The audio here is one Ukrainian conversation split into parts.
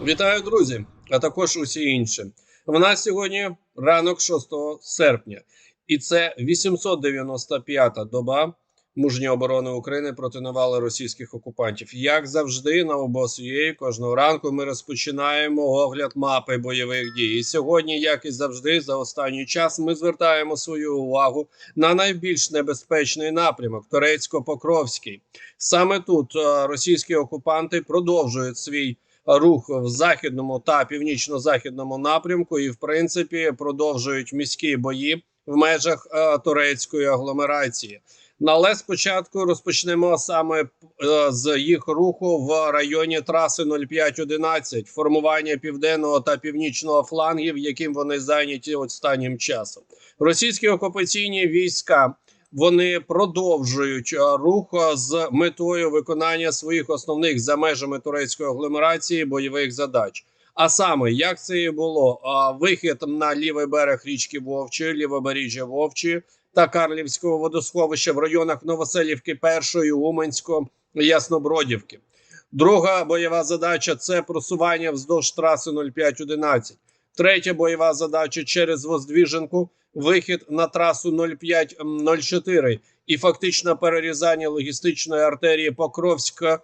Вітаю, друзі, а також усі інші. В нас сьогодні ранок 6 серпня, і це 895-та доба мужньої оборони України проти навали російських окупантів. Як завжди, на ОБОС.УА кожного ранку ми розпочинаємо огляд мапи бойових дій. І сьогодні, як і завжди, за останній час ми звертаємо свою увагу на найбільш небезпечний напрямок Турецько-Покровський. Саме тут е, російські окупанти продовжують свій рух в західному та північно-західному напрямку, і в принципі продовжують міські бої в межах е, турецької агломерації. Але спочатку розпочнемо саме е, з їх руху в районі траси 0511, формування південного та північного флангів, яким вони зайняті останнім часом. Російські окупаційні війська вони продовжують е, рух е, з метою виконання своїх основних за межами турецької агломерації бойових задач. А саме як це і було вихід на лівий берег річки Вовчі, лівобережжя Вовчі та Карлівського водосховища в районах Новоселівки, Першої, Уманського, Яснобродівки. Друга бойова задача це просування вздовж траси 0511. Третя бойова задача через Воздвіженку, вихід на трасу 0504 і фактично перерізання логістичної артерії Покровська, е,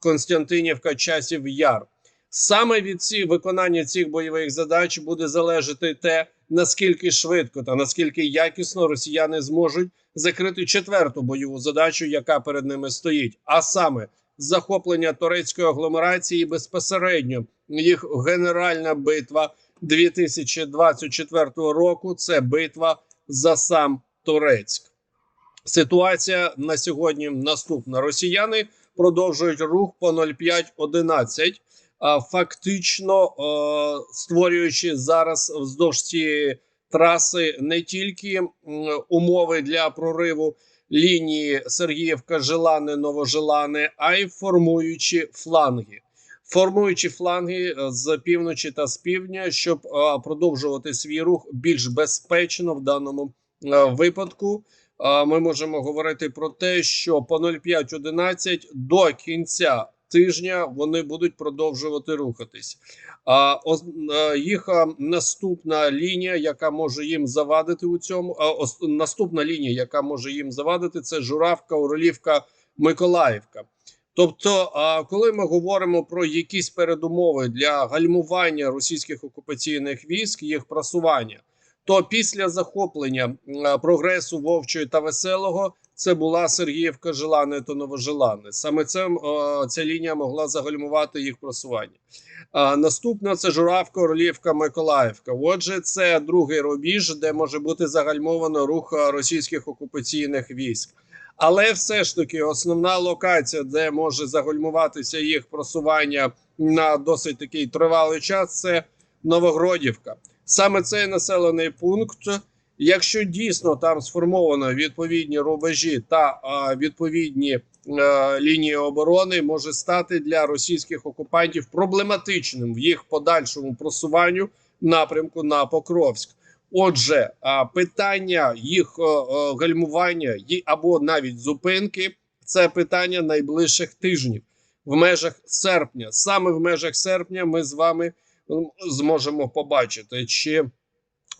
Константинівка, Часів Яр. Саме від ці виконання цих бойових задач буде залежати те, наскільки швидко та наскільки якісно росіяни зможуть закрити четверту бойову задачу, яка перед ними стоїть, а саме захоплення турецької агломерації безпосередньо їх генеральна битва 2024 року. Це битва за сам Турецьк. Ситуація на сьогодні наступна: Росіяни продовжують рух по 0511, а, фактично створюючи зараз вздовж цієї траси не тільки умови для прориву лінії Сергіївка, Желане, Новожелане, а й формуючи фланги. Формуючи фланги е, з півночі та з півдня, щоб е, продовжувати свій рух більш безпечно в даному е, випадку. Ми можемо говорити про те, що по 05.11 до кінця тижня вони будуть продовжувати рухатись. А їх наступна лінія, яка може їм завадити у цьому, наступна лінія, яка може їм завадити, це Журавка, Орлівка, Миколаївка. Тобто, коли ми говоримо про якісь передумови для гальмування російських окупаційних військ, їх просування, то після захоплення прогресу Вовчої та Веселого це була Сергіївка, Желане та Новожелане. Саме цим е, ця лінія могла загальмувати їх просування. Наступна це Журавка, Орлівка, Миколаївка. Отже, це другий рубіж, де може бути загальмовано рух російських окупаційних військ. Але все ж таки основна локація, де може загальмуватися їх просування на досить такий тривалий час, це Новогродівка. Саме цей населений пункт, якщо дійсно там сформовано відповідні рубежі та а, відповідні е, лінії оборони, може стати для російських окупантів проблематичним в їх подальшому просуванню напрямку на Покровськ. Отже, питання їх гальмування або навіть зупинки це питання найближчих тижнів в межах серпня. Саме в межах серпня ми з вами зможемо побачити, чи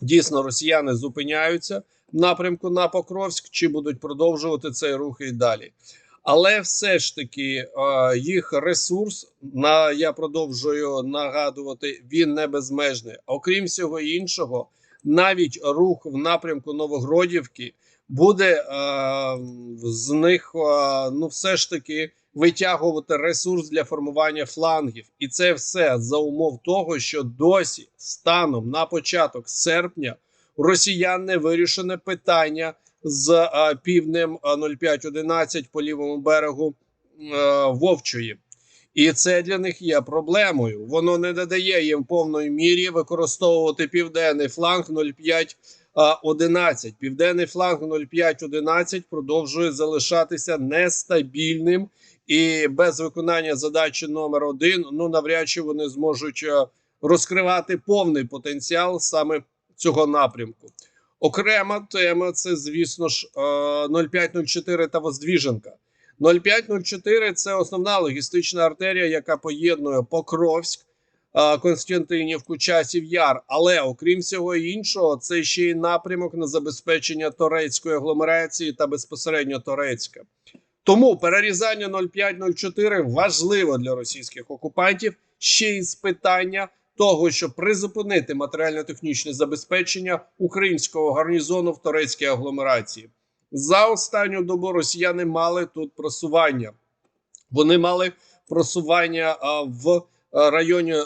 дійсно росіяни зупиняються в напрямку на Покровськ, чи будуть продовжувати цей рух і далі. Але все ж таки їх ресурс на я продовжую нагадувати, він не безмежний. Окрім всього іншого, навіть рух в напрямку Новогродівки буде е, з них е, ну все ж таки витягувати ресурс для формування флангів, і це все за умов того, що досі станом на початок серпня росіян не вирішене питання з е, півднем е, 0511 по лівому берегу е, Вовчої. І це для них є проблемою. Воно не додає їм в повної мірі використовувати південний фланг 0511. Південний фланг 0511 продовжує залишатися нестабільним і без виконання задачі номер один. Ну навряд чи вони зможуть е, розкривати повний потенціал саме цього напрямку. Окрема тема це, звісно ж, е, 0504 та Воздвіженка. 0504 – це основна логістична артерія, яка поєднує Покровськ, Константинівку, Часів Яр. Але окрім всього іншого, це ще й напрямок на забезпечення турецької агломерації та безпосередньо Торецька. Тому перерізання 0504 важливо для російських окупантів ще й з питання того, щоб призупинити матеріально-технічне забезпечення українського гарнізону в турецькій агломерації. За останню добу росіяни мали тут просування. Вони мали просування а, в районі а,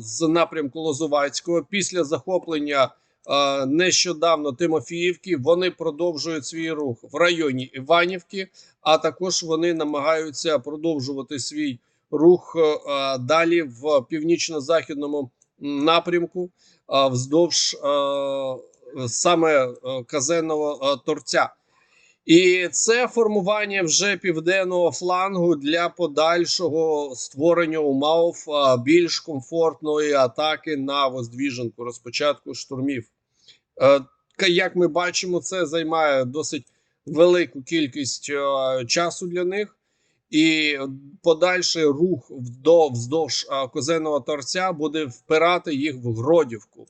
з напрямку Лозувацького після захоплення а, нещодавно Тимофіївки. Вони продовжують свій рух в районі Іванівки, а також вони намагаються продовжувати свій рух далі в північно-західному напрямку а, вздовж саме казенного торця. І це формування вже південного флангу для подальшого створення умов більш комфортної атаки на Воздвіженку, розпочатку штурмів. Е, Як ми бачимо, це займає досить велику кількість е, часу для них, і подальший рух вздовж козеного торця буде впирати їх в Гродівку.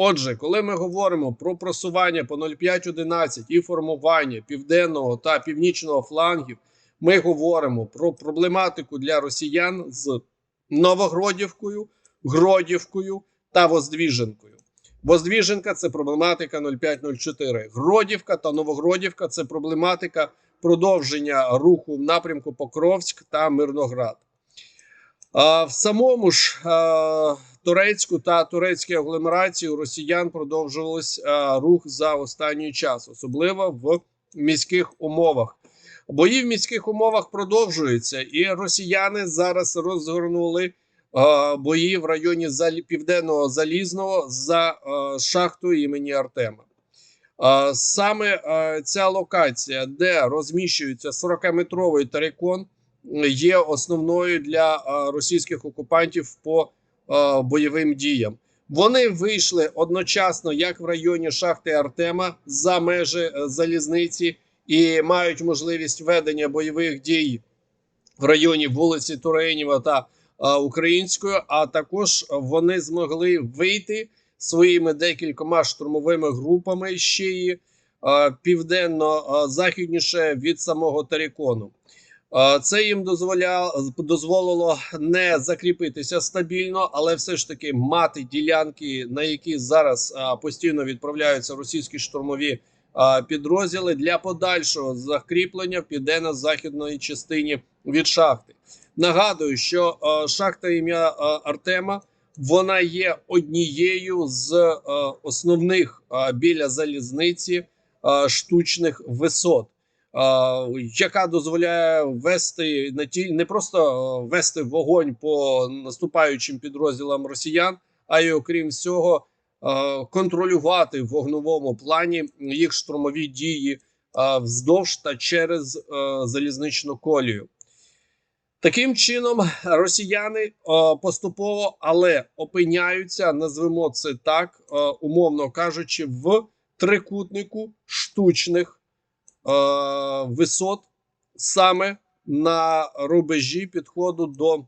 Отже, коли ми говоримо про просування по 0511 і формування південного та північного флангів, ми говоримо про проблематику для росіян з Новогродівкою, Гродівкою та Воздвіженкою. Воздвіженка це проблематика 0504. Гродівка та Новогродівка це проблематика продовження руху в напрямку Покровськ та Мирноград. А, в самому ж турецьку та турецькій агломерації у росіян продовжувався а, рух за останній час, особливо в міських умовах. Бої в міських умовах продовжуються, і росіяни зараз розгорнули а, бої в районі. Південного Залізного за а, шахтою імені Артема. Саме ця локація, де розміщується 40-метровий тарикон, є основною для російських окупантів по бойовим діям. Вони вийшли одночасно, як в районі шахти Артема, за межі е, залізниці, і мають можливість ведення бойових дій в районі вулиці Туренєва та а, Української. А також вони змогли вийти своїми декількома штурмовими групами ще й південно-західніше від самого Тарікону. А, Це їм дозволя... дозволило не закріпитися стабільно, але все ж таки мати ділянки, на які зараз постійно відправляються російські штурмові підрозділи для подальшого закріплення в південно-західної частині від шахти. Нагадую, що шахта ім'я Артема вона є однією з основних біля залізниці штучних висот. А, яка дозволяє вести не ті не просто вести вогонь по наступаючим підрозділам росіян, а й окрім всього контролювати в вогновому плані їх штурмові дії вздовж та через залізничну колію. Таким чином, росіяни поступово, але опиняються, назвемо це так, умовно кажучи, в трикутнику штучних е, висот саме на рубежі підходу до е,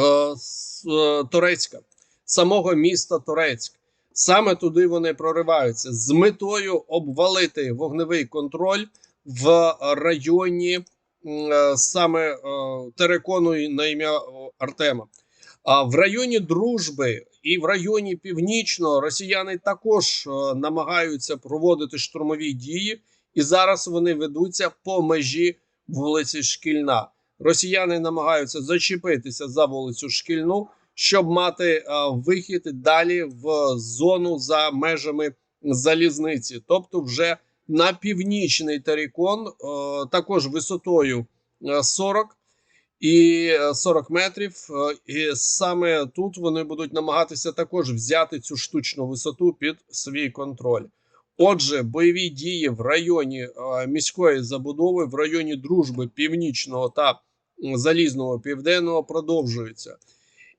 е, Торецька, самого міста Торецьк. Саме туди вони прориваються з метою обвалити вогневий контроль в районі е, саме е, терекону на ім'я е, Артема. А в районі дружби і в районі північного росіяни також е, намагаються проводити штурмові дії, і зараз вони ведуться по межі вулиці Шкільна. Росіяни намагаються зачепитися за вулицю Шкільну, щоб мати е, вихід далі в зону за межами залізниці, тобто вже на північний Тарікон, е, також висотою е, 40 і е, 40 метрів. І саме тут вони будуть намагатися також взяти цю штучну висоту під свій контроль. Отже, бойові дії в районі е, міської забудови, в районі дружби північного та залізного південного продовжуються.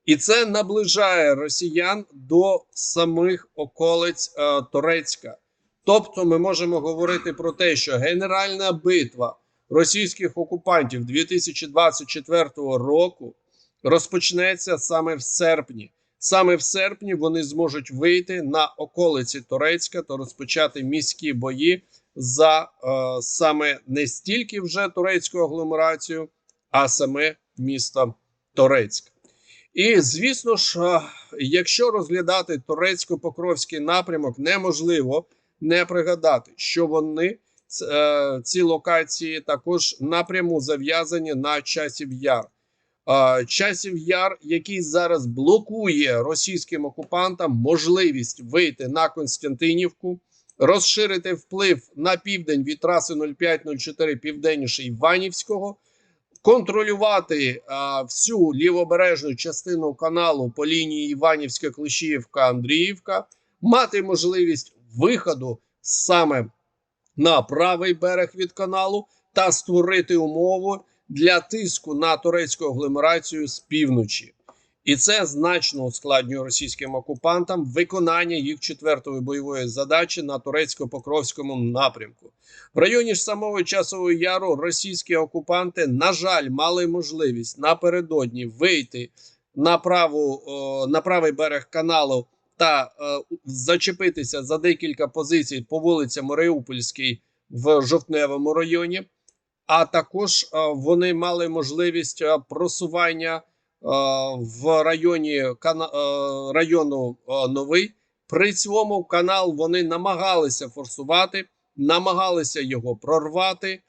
І це наближає росіян до самих околиць е, Торецька. Тобто, ми можемо говорити про те, що генеральна битва російських окупантів 2024 року розпочнеться саме в серпні. Саме в серпні вони зможуть вийти на околиці Турецька та розпочати міські бої за е, саме не стільки вже турецьку агломерацію, а саме місто Торецьк. І звісно ж, е, якщо розглядати турецько-покровський напрямок, неможливо не пригадати, що вони е, ці локації також напряму зав'язані на часів яр. Часів яр, який зараз блокує російським окупантам можливість вийти на Константинівку, розширити вплив на південь від траси 0504 південніше Іванівського, контролювати а, всю лівобережну частину каналу по лінії Іванівська, Клещіївка, Андріївка, мати можливість виходу саме на правий берег від каналу та створити умови для тиску на турецьку агломерацію з півночі. І це значно ускладнює російським окупантам виконання їх четвертої бойової задачі на турецько-покровському напрямку. В районі ж самого часового яру російські окупанти, на жаль, мали можливість напередодні вийти на праву на правий берег каналу та е, зачепитися за декілька позицій по вулиці Маріупольській в жовтневому районі. А також е, вони мали можливість е, просування. В районі району новий при цьому канал вони намагалися форсувати, намагалися його прорвати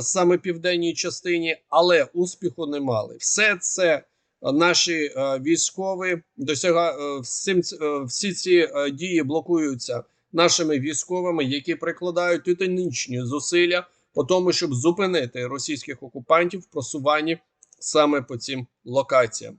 саме південній частині, але успіху не мали. Все це наші військові досяга всі ці дії блокуються нашими військовими, які прикладають титанічні зусилля по тому, щоб зупинити російських окупантів в просуванні саме по цим локаціям.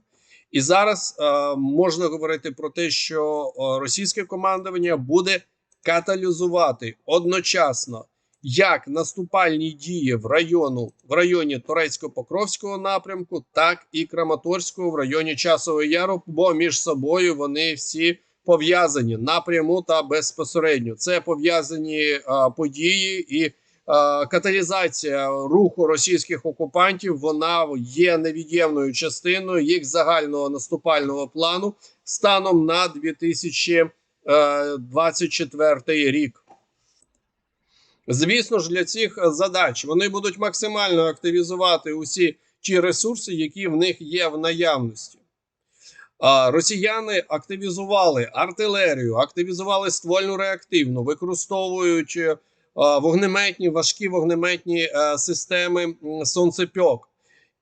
І зараз е, можна говорити про те, що е, російське командування буде каталізувати одночасно як наступальні дії в району в районі Турецько-Покровського напрямку, так і Краматорського в районі Часового Яру, бо між собою вони всі пов'язані напряму та безпосередньо. Це пов'язані е, події і. Е, каталізація руху російських окупантів вона є невід'ємною частиною їх загального наступального плану станом на 2024 рік. Звісно ж, для цих задач вони будуть максимально активізувати усі ті ресурси, які в них є в наявності. Росіяни активізували артилерію, активізували ствольну реактивну, використовуючи вогнеметні, важкі вогнеметні е, системи сонцепьок,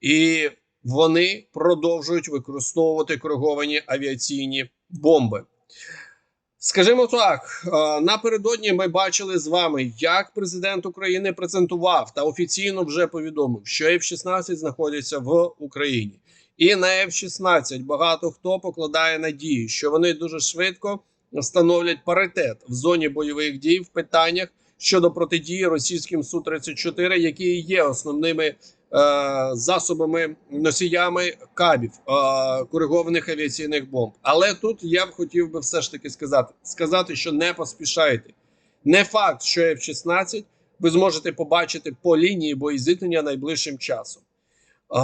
і вони продовжують використовувати кориговані авіаційні бомби. Скажімо так, напередодні ми бачили з вами, як президент України презентував та офіційно вже повідомив, що F-16 знаходяться в Україні, і на F-16 багато хто покладає надії, що вони дуже швидко встановлять паритет в зоні бойових дій в питаннях щодо протидії російським су 34 які є основними е, засобами носіями кабів е, коригованих авіаційних бомб. Але тут я б хотів би все ж таки сказати: сказати, що не поспішайте. Не факт, що F-16 ви зможете побачити по лінії боєзіткнення найближчим часом. Е,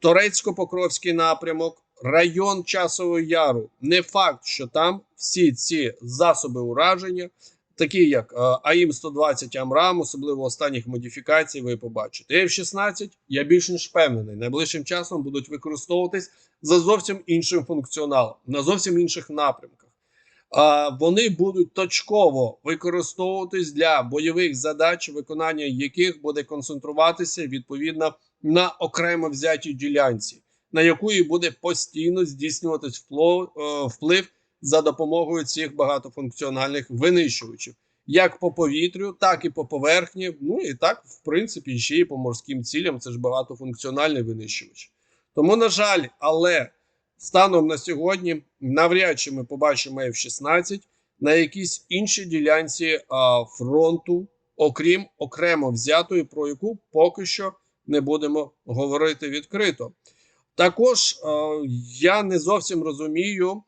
Торецько-Покровський напрямок, район Часового Яру. Не факт, що там всі ці засоби ураження такі як е, АІМ 120 Амрам, особливо останніх модифікацій, ви побачите. F-16, я більш ніж впевнений, найближчим часом будуть використовуватись за зовсім іншим функціоналом, на зовсім інших напрямках. Вони будуть точково використовуватись для бойових задач, виконання яких буде концентруватися відповідно на окремо взятій ділянці, на яку і буде постійно здійснюватись е, вплив за допомогою цих багатофункціональних винищувачів, як по повітрю, так і по поверхні. Ну і так, в принципі, ще і по морським цілям. Це ж багатофункціональний винищувач. Тому, на жаль, але станом на сьогодні навряд чи ми побачимо F-16 на якійсь іншій ділянці а, фронту, окрім окремо взятої, про яку поки що не будемо говорити відкрито. Також а, я не зовсім розумію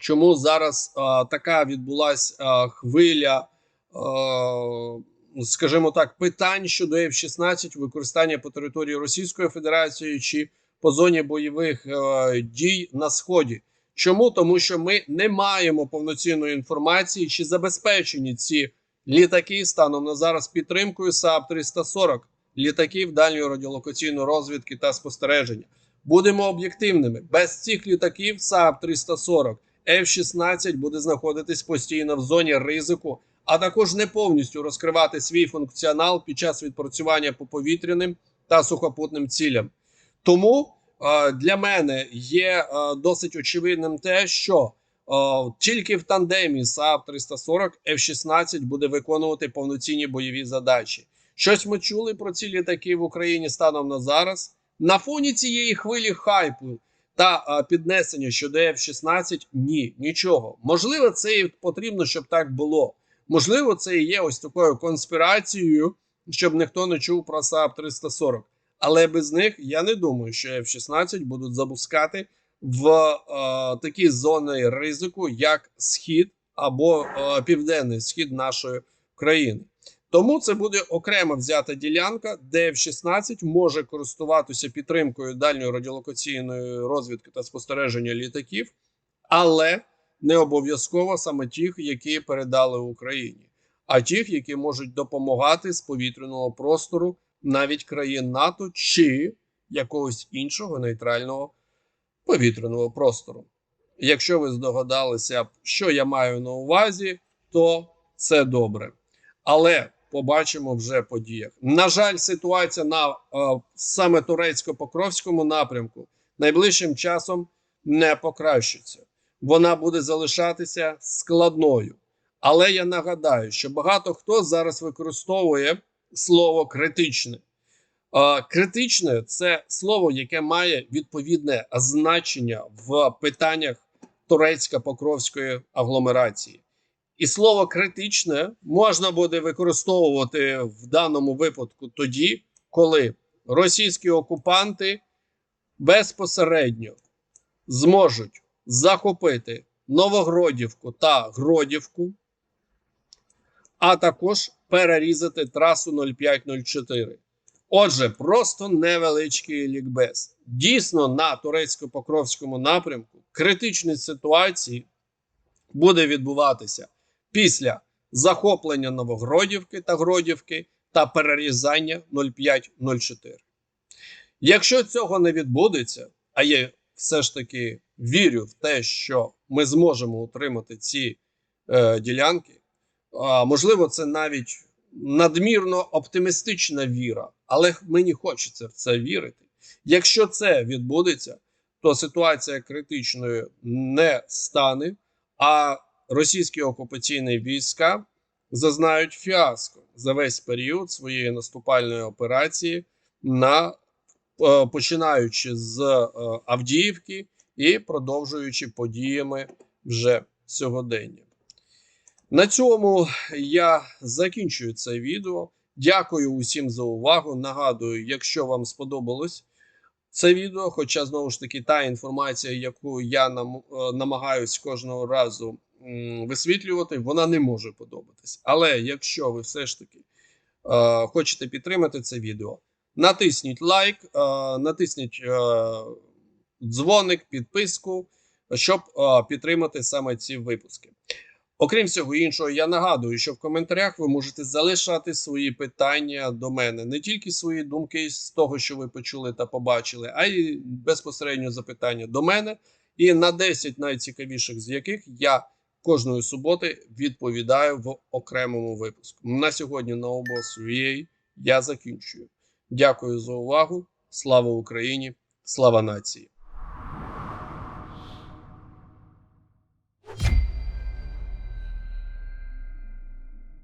чому зараз а, така відбулася хвиля а, скажімо так, питань щодо F-16 використання по території Російської Федерації чи по зоні бойових е, дій на сході. Чому? Тому що ми не маємо повноцінної інформації, чи забезпечені ці літаки станом на зараз підтримкою САП 340 літаків дальньої радіолокаційної розвідки та спостереження. Будемо об'єктивними: без цих літаків САП 340 F-16 буде знаходитись постійно в зоні ризику, а також не повністю розкривати свій функціонал під час відпрацювання по повітряним та сухопутним цілям. Тому е, для мене є е, досить очевидним те, що е, тільки в тандемі САП 340 F-16 буде виконувати повноцінні бойові задачі. Щось ми чули про ці літаки в Україні станом на зараз. На фоні цієї хвилі хайпу та а, піднесення щодо F-16 ні, нічого. Можливо, це і потрібно, щоб так було. Можливо, це і є ось такою конспірацією, щоб ніхто не чув про САП 340. Але без них я не думаю, що F-16 будуть запускати в е, такі зони ризику, як схід або е, південний схід нашої країни. Тому це буде окремо взята ділянка, де F-16 може користуватися підтримкою дальньої радіолокаційної розвідки та спостереження літаків, але не обов'язково саме тих, які передали Україні, а тих, які можуть допомагати з повітряного простору навіть країн НАТО чи якогось іншого нейтрального повітряного простору. Якщо ви здогадалися, що я маю на увазі, то це добре. Але побачимо вже по діях. На жаль, ситуація на е, саме турецько-покровському напрямку найближчим часом не покращиться. Вона буде залишатися складною. Але я нагадаю, що багато хто зараз використовує слово критичне. Е, критичне це слово, яке має відповідне значення в питаннях турецько-покровської агломерації. І слово критичне можна буде використовувати в даному випадку тоді, коли російські окупанти безпосередньо зможуть захопити Новогродівку та Гродівку, а також перерізати трасу 0504. Отже, просто невеличкий лікбез. Дійсно, на турецько-покровському напрямку критичні ситуації буде відбуватися після захоплення Новогродівки та Гродівки та перерізання 0504. Якщо цього не відбудеться, а я все ж таки вірю в те, що ми зможемо утримати ці е, ділянки, а, можливо, це навіть надмірно оптимістична віра, але мені хочеться в це вірити. Якщо це відбудеться, то ситуація критичною не стане, а російські окупаційні війська зазнають фіаско за весь період своєї наступальної операції, на е, починаючи з е, Авдіївки і продовжуючи подіями вже сьогодення. На цьому я закінчую це відео. Дякую усім за увагу. Нагадую, якщо вам сподобалось це відео, хоча знову ж таки та інформація, яку я е, намагаюсь кожного разу висвітлювати, вона не може подобатись. Але якщо ви все ж таки е, хочете підтримати це відео, натисніть лайк, е, натисніть е, дзвоник, підписку, щоб е, підтримати саме ці випуски. Окрім всього іншого, я нагадую, що в коментарях ви можете залишати свої питання до мене, не тільки свої думки з того, що ви почули та побачили, а й безпосередньо запитання до мене. І на 10 найцікавіших з яких я кожної суботи відповідаю в окремому випуску. На сьогодні на обос.ua я закінчую. Дякую за увагу. Слава Україні! Слава нації!